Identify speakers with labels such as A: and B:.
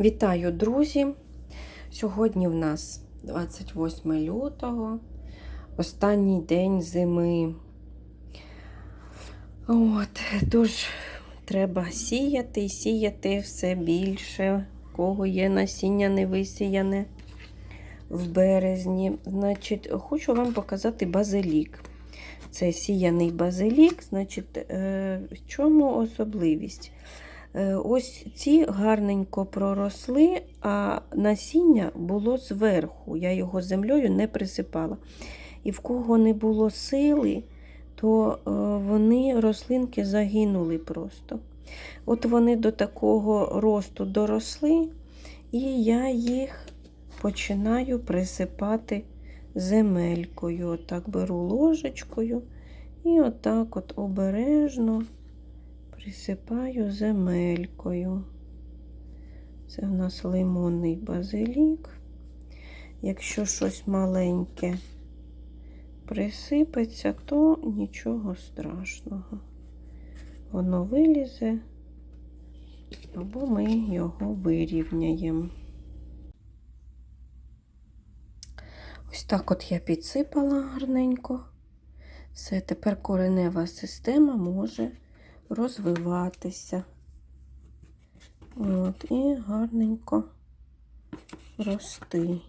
A: Вітаю, друзі! Сьогодні в нас 28 лютого, останній день зими. От, тож треба сіяти і сіяти все більше, кого є насіння не висіяне в березні. Значить, хочу вам показати базилік. Це сіяний базилік, значить, е, в чому особливість? Е, Ось ці гарненько проросли, а насіння було зверху. Я його землею не присипала. І в кого не було сили, то е, вони рослинки загинули просто. От вони до такого росту доросли, і я їх починаю присипати земелькою. Отак беру ложечкою і отак от обережно присипаю земелькою. Це в нас лимонний базилік. Якщо щось маленьке присипеться, то нічого страшного. Воно вилізе, або ми його вирівняємо. Ось так от я підсипала гарненько. Все, тепер коренева система може розвиватися. От, і гарненько рости.